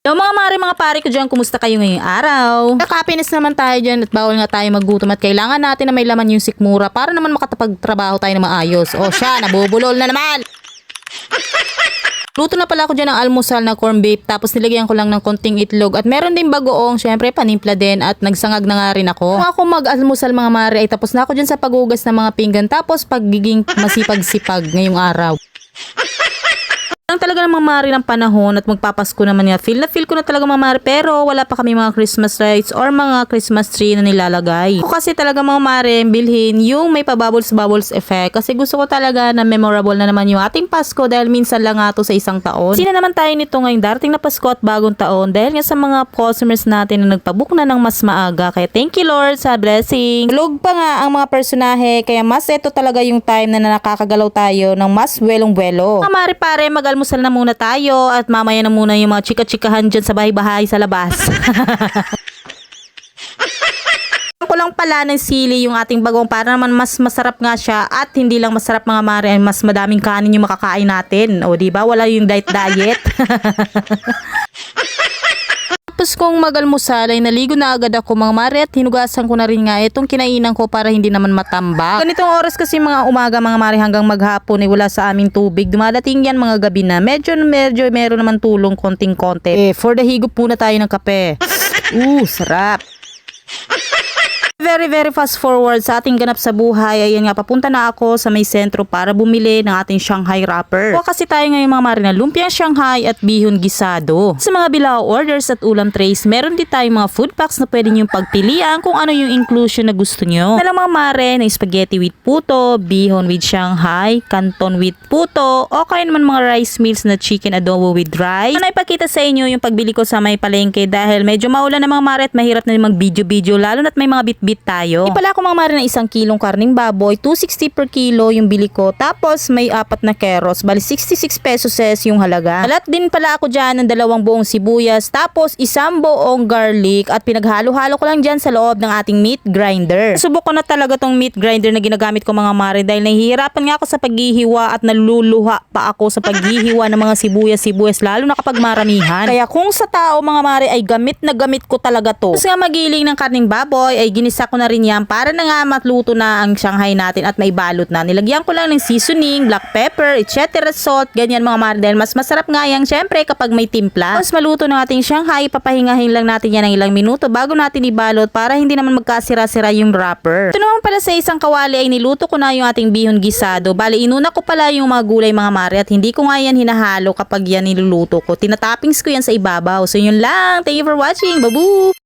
Hello mga mare, mga pare ko dyan, kumusta kayo ngayong araw? Happiness naman tayo dyan at bawal nga tayo magutom at kailangan natin na may laman yung sikmura para naman makatapagtrabaho tayo na maayos. O siya, nabubulol na naman! Luto na pala ako dyan ng almusal na corn beef tapos nilagyan ko lang ng konting itlog at meron din bagoong syempre panimpla din at nagsangag na nga rin ako. Kung ako mag-almusal mga mare ay tapos na ako dyan sa paghugas ng mga pinggan tapos pagiging masipag-sipag ngayong araw. Ang talaga namang mari ng panahon at magpapasko naman nga. Feel na feel ko na talaga mga mari pero wala pa kami mga Christmas lights or mga Christmas tree na nilalagay. Ako kasi talaga mga mari bilhin yung may pa-bubbles bubbles effect kasi gusto ko talaga na memorable na naman yung ating Pasko dahil minsan lang nga sa isang taon. Sina naman tayo nito ngayong darating na Pasko at bagong taon dahil nga sa mga customers natin na nagpabook na ng mas maaga. Kaya thank you Lord sa blessing. Log pa nga ang mga personahe kaya mas ito talaga yung time na nakakagalaw tayo ng mas welong-welo. Mga mare-pare, mag-almusal na muna tayo at mamaya na muna yung mga chika-chikahan dyan sa bahay-bahay sa labas. ko lang pala ng sili yung ating bagong para naman mas masarap nga siya at hindi lang masarap mga mare mas madaming kanin yung makakain natin. O di ba Wala yung diet diet. Kung magalmusal ay naligo na agad ako mga mare hinugasan ko na rin nga itong kinainan ko para hindi naman matambak. Ganitong oras kasi mga umaga mga mare hanggang maghapon ay wala sa aming tubig. Dumadating yan mga gabi na. Medyo medyo meron naman tulong konting konti. Eh, for the higop muna tayo ng kape. Uh, sarap. Very very fast forward sa ating ganap sa buhay. Ayan nga, papunta na ako sa may sentro para bumili ng ating Shanghai wrapper. O kasi tayo ngayon mga marina, lumpiang Shanghai at bihon gisado. Sa mga bilao orders at ulam trays, meron din tayong mga food packs na pwede nyo pagpilian kung ano yung inclusion na gusto nyo. Nalang mga mare na spaghetti with puto, bihon with Shanghai, canton with puto, o kaya naman mga rice meals na chicken adobo with rice. Ano ipakita sa inyo yung pagbili ko sa may palengke dahil medyo maulan na mga mare at mahirap na mag video-video lalo na't may mga bit-bit tayo. Di pala ako mga mare ng isang kilong karning baboy, 260 per kilo yung bili ko. Tapos may apat na keros, bali 66 pesos ses yung halaga. Alat din pala ako dyan ng dalawang buong sibuyas, tapos isang buong garlic at pinaghalo-halo ko lang dyan sa loob ng ating meat grinder. Subok ko na talaga tong meat grinder na ginagamit ko mga mare dahil nahihirapan nga ako sa paghihiwa at naluluha pa ako sa paghihiwa ng mga sibuyas-sibuyas lalo na kapag maramihan. Kaya kung sa tao mga mare ay gamit na gamit ko talaga to. Tapos nga magiling ng karning baboy ay ginisa ko na rin yan para na nga matluto na ang Shanghai natin at may balot na. Nilagyan ko lang ng seasoning, black pepper, etc. salt, ganyan mga mare dahil mas masarap nga yan syempre kapag may timpla. Tapos maluto ng ating Shanghai, papahingahin lang natin yan ng ilang minuto bago natin ibalot para hindi naman magkasira-sira yung wrapper. Ito naman pala sa isang kawali ay niluto ko na yung ating bihon gisado. Bali, inuna ko pala yung mga gulay mga mare at hindi ko nga yan hinahalo kapag yan niluluto ko. Tinatoppings ko yan sa ibabaw. So yun lang. Thank you for watching. Babu!